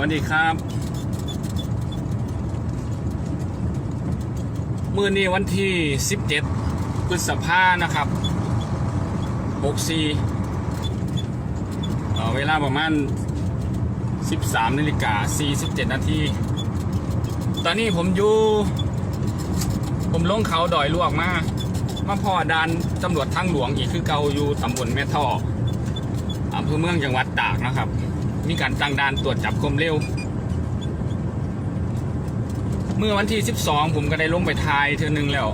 วัสดีครับ มื่อนี้วันที่ 17พฤษภานะครับ64เเวลาประมาณ 13นาฬิกา47นาทีตอนนี้ผมอยู่ ผมลงเขาดอยลวกมามาพ่อดานตำรวจทางหลวงอีกคือเกาอยู่ตำบลแม่ท่ออำเภอเมืองจังหวัดตากนะครับ มีการตั้งด่านตรวจจับความเร็ว เมื่อวันที่ 12 ผมก็ได้ลงไปทายเทือนึงแล้ว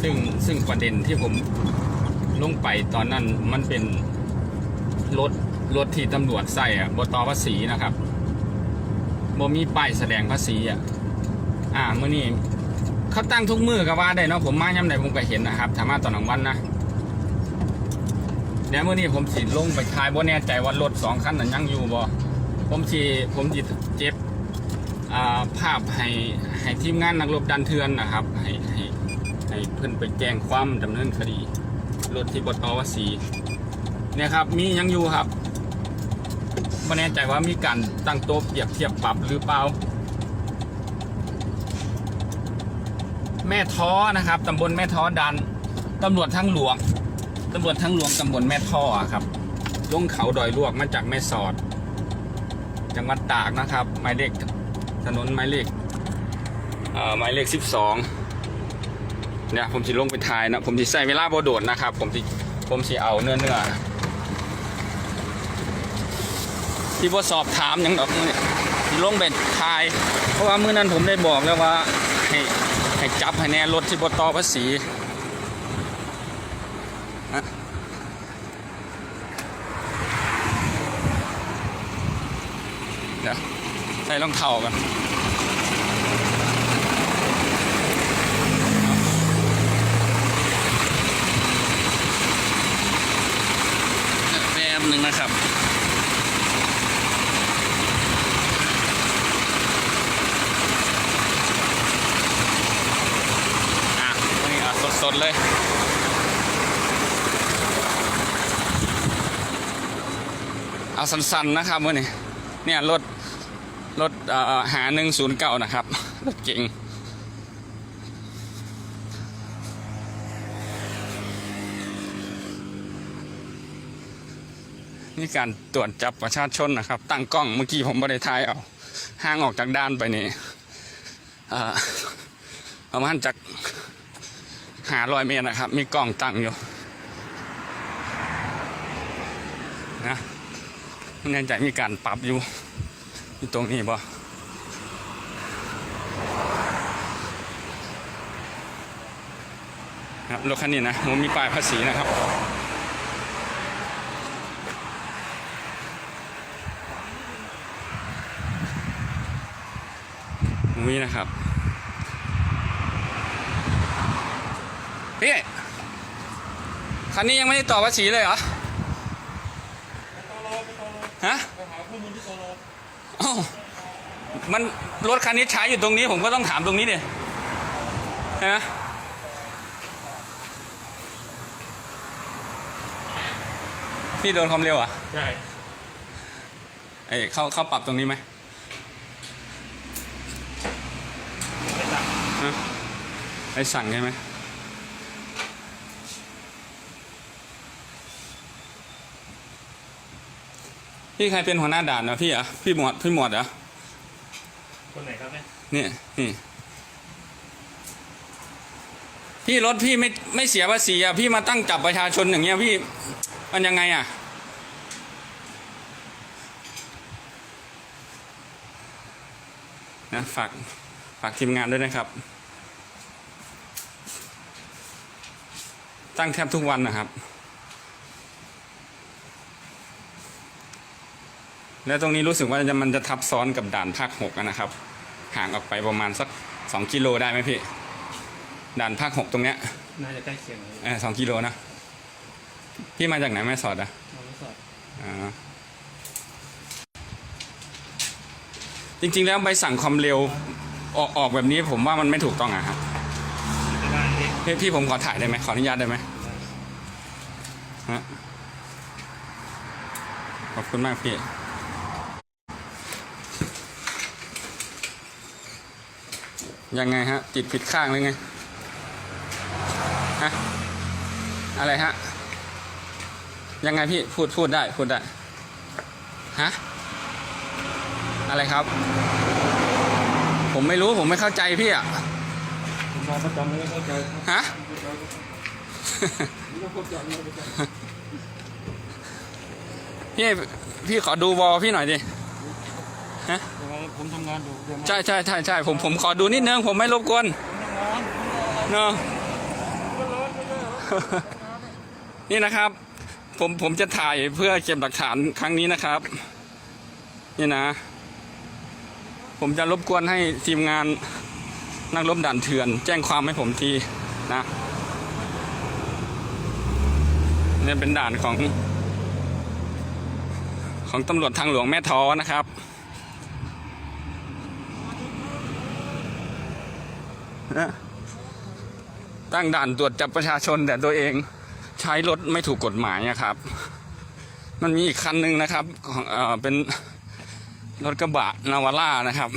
ซึ่งซึ่งประเด็นที่ผมลงไปตอนนั้นมันเป็นรถรถที่ตำรวจใส่อะบตภาษีนะครับบ่มีป้ายแสดงภาษีอะ อ่าเมื่อนี้เขาตั้งทุกมือก็ว่าได้เนาะผมมาย่ำใดผมก็เห็นนะครับถามาตอนกลางวันนะ เดี๋ยวเมื่อนี้ผมสิลงไปทายบ่แน่ใจว่ารถสองคันนั้นยังอยู่บ่ผมสิผมสิเจ็บภาพให้ให้ทีมงานนักรบดันเทือนนะครับ ให้ให้ให้เพิ่อนไปแจ้งความดำเนินคดีรถที่บดตวสีเนี่ยครับ มียังอยู่ครับไม่แน่ใจว่ามีการตั้งโต๊ะเปรียบเทียบปรับหรือเปล่า แม่ท้อนะครับตำบลแม่ท้อดันตำรวจทั้งหลวง ตำรวจทั้งหลวงตำบลแม่ท่อครับลงเขาดอยลวกมาจากแม่สอด จังหวัดตากนะครับหมายเลขถนนหมายเลขหมายเลขสิบสองเนี่ยผมสิลงไปทายนะผมสิใส่เวลาโบโดดนะครับ ผมสิผมสิเอาเนื้อเนื้อที่พอสอบถามหยังดอกเนี่ยสิลงไปทาย เพราะว่าเมื้อนั้นผมได้บอกแล้วว่าให้ให้จับให้แน่รถที่บตอภาษี เดี๋ยวใส่รองเท้ากันแป๊บหนึ่งนะครับอะนี่อะสดๆเลย เอาสั้นๆนะครับมื่อนี้เนี่ยรถรถหาหนึ่งศูนย์เก้านะครับ รถเก่งนี่การตรวจจับประชาชนนะครับ ตั้งกล้องเมื่อกี้ผมไม่ได้ถ่ายเอาห่างออกจากด้านไปนี่ประมาณจากหาร้อยเมตรนะครับ มีกล้องตั้งอยู่นะ แน่ใจมีการปรับอยู่อยู่ตรงนี้บ่ครับรถคันนี้นะมันมีป้ายภาษีนะครับมีนะครับพี่คันนี้ยังไม่ได้ต่อภาษีเลยเหรอ ฮะไปหาข้อมูลที่โซโลอ้าวมันรถคันนี้ใช้อยู่ตรงนี้ ผมก็ต้องถามตรงนี้ดิใช่ไหมพี่โดนความเร็วเหรอะใช่ไอ้เข้าเข้าปรับตรงนี้ไหมไปสั่งฮะไอ้สั่งใช่ไหม พี่ใครเป็นหัวหน้าด่านนะพี่เหรอะพี่หมวดพี่หมวดเหรอคนไหนครับเนี่ยนี่นี่พี่รถพี่ไม่ไม่เสียภาษีอะพี่มาตั้งจับประชาชนอย่างเงี้ยพี่มันยังไงอะนะฝากฝากทีมงานด้วยนะครับ ตั้งแทบทุกวันนะครับ แล้วตรงนี้รู้สึกว่าจะมันจะทับซ้อนกับด่านภาคหกอะนะครับ ห่างออกไปประมาณสักสองกิโลได้ไหมพี่ ด่านภาคหกตรงเนี้ยน่าจะใกล้เคียงเลยเออสองกิโลนะ พี่มาจากไหนแม่สอดอะเราไม่สอดอ่าจริง ๆ แล้วใบสั่งความเร็วออกออกแบบนี้ผมว่ามันไม่ถูกต้องอะครับ จะได้เองพี่พี่ผมขอถ่ายได้ไหมขออนุญาตได้ไหมฮะขอบคุณมากพี่ ยังไงฮะ ติดผิดข้างหรือไง ฮะ อะไรฮะ ยังไงพี่พูดพูดได้พูดได้ ฮะ อะไรครับ ผมไม่รู้ผมไม่เข้าใจพี่อะผมมาประจำไม่เข้าใจครับฮะไม่เข้าใจไม่เข้าใจพี่พี่ขอดูวอลพี่หน่อยดิยังไง ผมทำงานอยู่เดี๋ยวมาใช่ใช่ใช่ใช่ผมผมขอดูนิดนึงผมไม่รบกวนผมทำงานเนาะ นี่นะครับ ผมผมจะถ่ายเพื่อเก็บหลักฐานครั้งนี้นะครับ นี่นะ ผมจะรบกวนให้ทีมงานนักรบด่านเถื่อน แจ้งความให้ผมทีนะเนี่ยเป็นด่านของ ของตำรวจทางหลวงแม่ท้อนะครับ นะตั้งด่านตรวจจับประชาชนแต่ตัวเองใช้รถไม่ถูกกฎหมายนะครับ มันมีอีกคันหนึ่งนะครับของเออเป็นรถกระบะนาวาร่านะครับ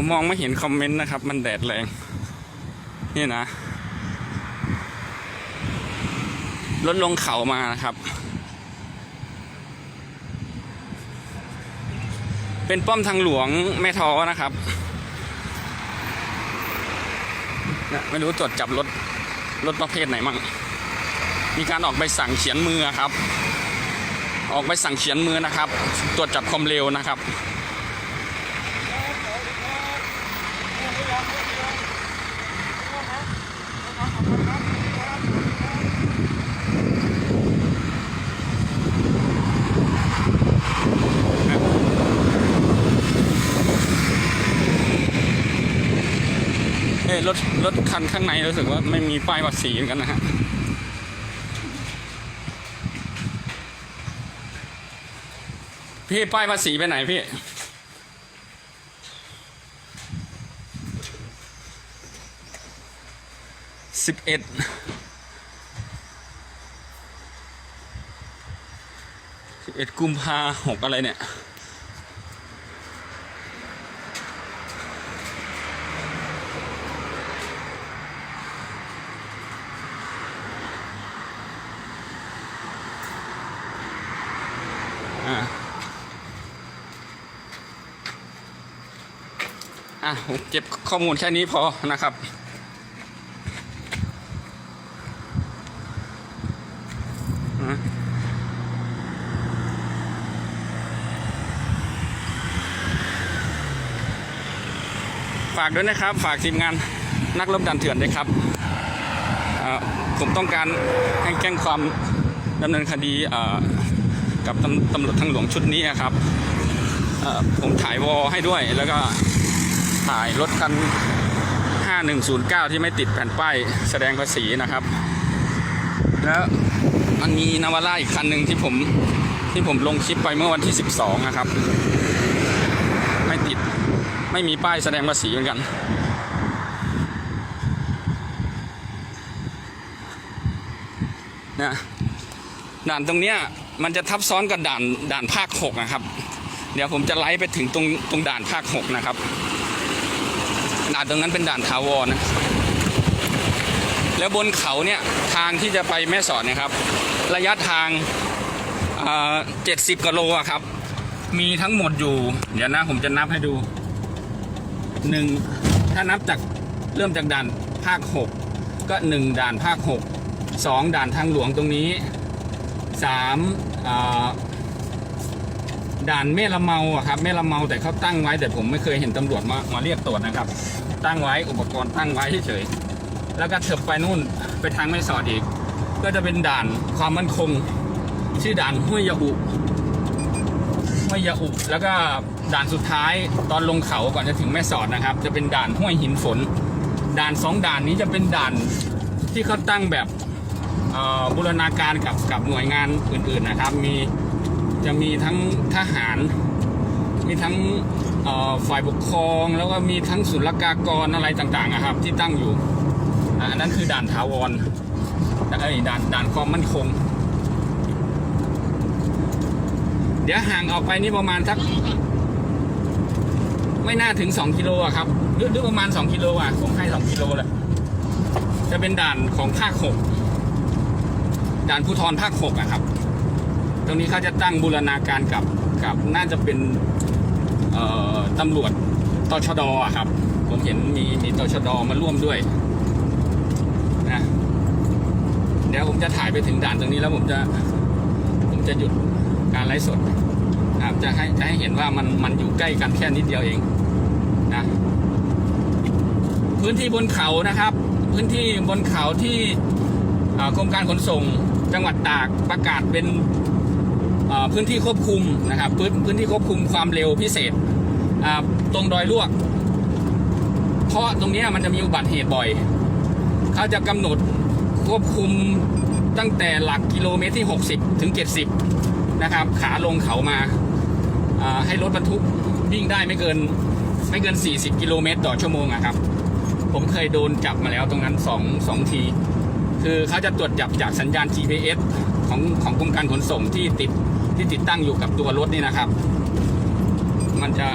ผมมองไม่เห็นคอมเมนต์นะครับ มันแดดแรง นี่นะ รถลงเขามานะครับ เป็นป้อมทางหลวงแม่ท้อนะครับนี่ยไม่รู้ตรวจจับรถ รถประเภทไหนมั่ง มีการออกใบสั่งเขียนมือครับ ออกใบสั่งเขียนมือนะครับ ตรวจจับความเร็วนะครับ เอ้รถรถคันข้างในรู้สึกว่าไม่มีป้ายภาษีเหมือนกันนะฮะพี่ป้ายภาษีไปไหนพี่ สิบเอ็ดสิบเอ็ดกุมภาหกอะไรเนี่ยอะอะผมเก็บข้อมูลแค่นี้พอนะครับ อะ ฝากด้วยนะครับ ฝากทีมงานนักรบดันเถื่อนด้วยครับ ผมต้องการให้แจ้งความดำเนินคดีกับตำตำรวจทางหลวงชุดนี้นะครับ ผมถ่ายวอให้ด้วยแล้วก็ถ่ายรถคัน 5109 ที่ไม่ติดแผ่นป้ายแสดงภาษีนะครับ แล้ว มันมีนาวาร่าอีกคันหนึ่งที่ผมที่ผมลงคลิปไปเมื่อวันที่ 12 นะครับ ไม่ติดไม่มีป้ายแสดงภาษีเหมือนกันนี่ยด่านตรงเนี้ยมันจะทับซ้อนกับด่านด่านภาคหกนะครับ เดี๋ยวผมจะไล่ไปถึงตรงตรงด่านภาคหกนะครับ ด่านตรงนั้นเป็นด่านทาวรนะ แล้วบนเขาเนี่ยทางที่จะไปแม่สอดนะครับ ระยะทางเจ็ดสิบกิโลครับ มีทั้งหมดอยู่ เดี๋ยวนะผมจะนับให้ดูหนึ่งถ้านับจากเริ่มจากด่านภาคหกก็หนึ่งด่านภาคหกสองด่านทางหลวงตรงนี้สามด่านแม่ละเมาอะครับแม่ละเมาแต่เขาตั้งไว้แต่ผมไม่เคยเห็นตำรวจมามาเรียกตรวจนะครับ ตั้งไว้อุปกรณ์ตั้งไว้เฉย แล้วก็เถิบไปนู่นไปทางไม่สอดอีก ก็จะเป็นด่านความมั่นคง ชื่อด่านห้วยยะอุห้วยยะอุแล้วก็ด่านสุดท้ายตอนลงเขาก่อนจะถึงแม่สอดนะครับ จะเป็นด่านห้วยหินฝน ด่านสองด่านนี้จะเป็นด่านที่เขาตั้งแบบบูรณาการกับกับหน่วยงานอื่นๆนะครับ มีจะมีทั้งทหาร มีทั้งฝ่ายปกครอง แล้วก็มีทั้งศุลกากรอะไรต่างๆอะครับ ที่ตั้งอยู่ อันนั้นคือด่านถาวรเอ้ยด่านด่านความมั่นคง เดี๋ยวห่างออกไปนี่ประมาณสัก ไม่น่าถึง2กิโลอะครับหรือประมาณ2กิโลอะผมให้2กิโลแหละจะเป็นด่านของภาค6ด่านภูธรภาค6อะครับ ตรงนี้เขาจะตั้งบูรณาการกับกับน่าจะเป็นตำรวจตชดอะครับ ผมเห็นมีมีตชดมาร่วมด้วย นะเดี๋ยวผมจะถ่ายไปถึงด่านตรงนี้แล้วผมจะผมจะหยุดการไลฟ์สดนะครับจะให้จะให้เห็นว่ามันมันอยู่ใกล้กันแค่นิดเดียวเองนะพื้นที่บนเขานะครับ พื้นที่บนเขาที่กรมการขนส่งจังหวัดตากประกาศเป็นพื้นที่ควบคุมนะครับพื้นพื้นที่ควบคุมความเร็วพิเศษตรงดอยลวก เพราะตรงนี้มันจะมีอุบัติเหตุบ่อย เขาจะกำหนดควบคุมตั้งแต่หลักกิโลเมตรที่ 60 ถึง 70 นะครับ ขาลงเขามาอ่าให้รถบรรทุกวิ่งได้ไม่เกินไม่เกิน 40 กิโลเมตรต่อชั่วโมงอะครับ ผมเคยโดนจับมาแล้วตรงนั้น2 2ที คือเขาจะตรวจจับจากสัญญาณ GPS ของของกรมการขนส่งที่ติดที่ติดตั้งอยู่กับตัวรถนี่นะครับ มันจะ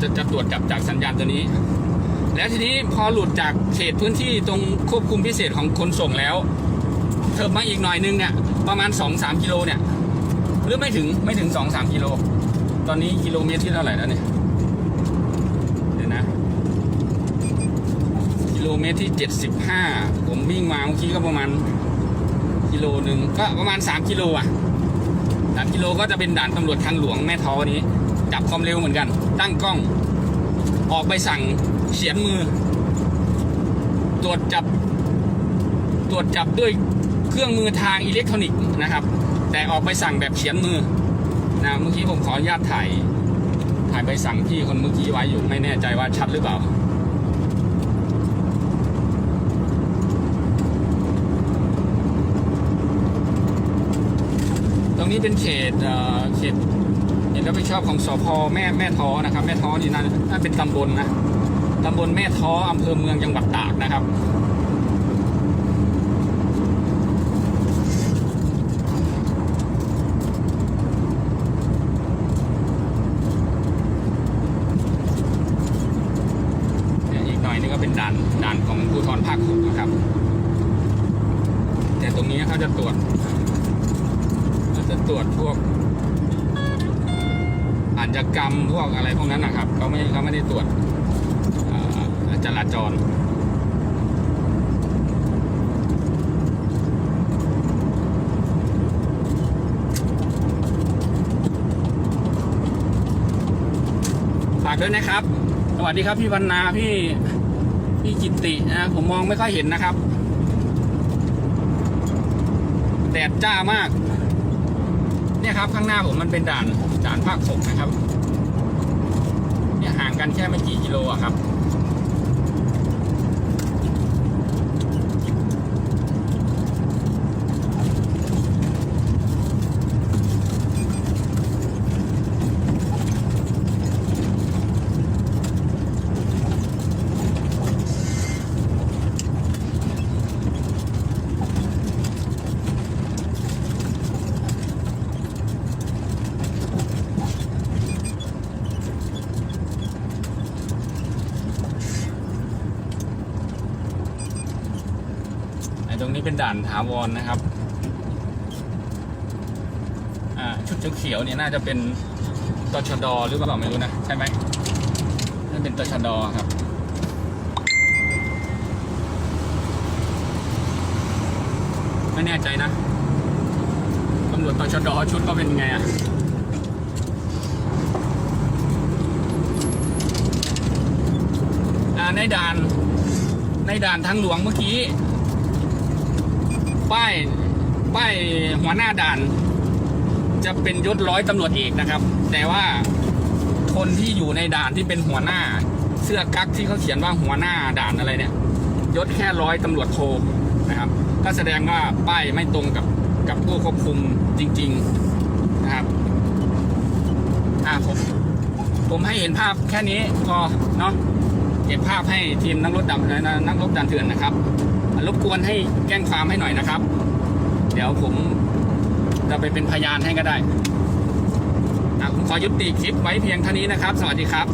จะจะตรวจจับจากสัญญาณตัวนี้ แล้วทีนี้พอหลุดจากเขตพื้นที่ตรงควบคุมพิเศษของขนส่งแล้วเทิบมาอีกหน่อยนึงเนี่ยประมาณ 2-3กิโลเนี่ยหรือไม่ถึงไม่ถึง 2-3กิโลตอนนี้กิโลเมตรที่เท่าไหร่แล้วเนี่ยเดี๋ยวนะกิโลเมตรที่ 75 ผมวิ่งมาเมื่อกี้ก็ประมาณกิโลหนึ่งก็ประมาณ 3กิโลอะ3กิโลก็จะเป็นด่านตำรวจทางหลวงแม่ท้อนี้จับความเร็วเหมือนกัน ตั้งกล้อง ออกใบสั่งเขียนมือ ตรวจจับ ตรวจจับด้วยเครื่องมือทางอิเล็กทรอนิกส์นะครับ แต่ออกใบสั่งแบบเขียนมือนะเมื่อกี้ผมขออนุญาตถ่ายถ่ายใบสั่งพี่คนเมื่อกี้ไว้อยู่ไม่แน่ใจว่าชัดหรือเปล่าตรงนี้เป็นเขตเอ่อเขต เขตรับผิดชอบของสพแม่แม่ท้อนะครับ แม่ท้อนี่น่าน่าเป็นตำบลนะตำบลแม่ท้ออำเภอเมืองจังหวัดตากนะครับอีกหน่อยนี่ก็เป็นด่านด่านของภูธรภาคหกนะครับ แต่ตรงนี้เขาจะตรวจเขาจะตรวจพวก อาชญากรรมพวกอะไรพวกนั้นนะครับเขาไม่เขาไม่ได้ตรวจจราจรฝากด้วยนะครับ สวัสดีครับพี่วรรณาพี่พี่จิตตินะผมมองไม่ค่อยเห็นนะครับ แดดจ้ามาก เนี่ยครับข้างหน้าผมมันเป็นด่านด่านภาคหกนะครับ เนี่ยห่างกันแค่ไม่กี่กิโลอะครับ นี้เป็นด่านถาวรนะครับอ่าชุดเขียวๆเนี่ยน่าจะเป็นตชดหรือเปล่าไม่รู้นะ ใช่ไหมน่าเป็นตชดครับไม่แน่ใจนะตำรวจตชดชุดก็เป็นไงอะอ่าในด่านในด่านทางหลวงเมื่อกี้ ป้ายป้ายหัวหน้าด่าน จะเป็นยศร้อยตำรวจเอกนะครับ แต่ว่าคนที่อยู่ในด่านที่เป็นหัวหน้า เสื้อกั๊กที่เขาเขียนว่าหัวหน้าด่านอะไรเนี่ยยศแค่ร้อยตำรวจโทนะครับ ก็แสดงว่าป้ายไม่ตรงกับกับผู้ควบคุมจริง ๆนะครับอ่าผมผมให้เห็นภาพแค่นี้พอเนาะเก็บภาพให้ทีมนักรถดับนะนักรบดันเถื่อนนะครับ รบกวนให้แจ้งความให้หน่อยนะครับ เดี๋ยวผมจะไปเป็นพยานให้ก็ได้อะผมขอยุติคลิปไว้เพียงเท่านี้นะครับ สวัสดีครับ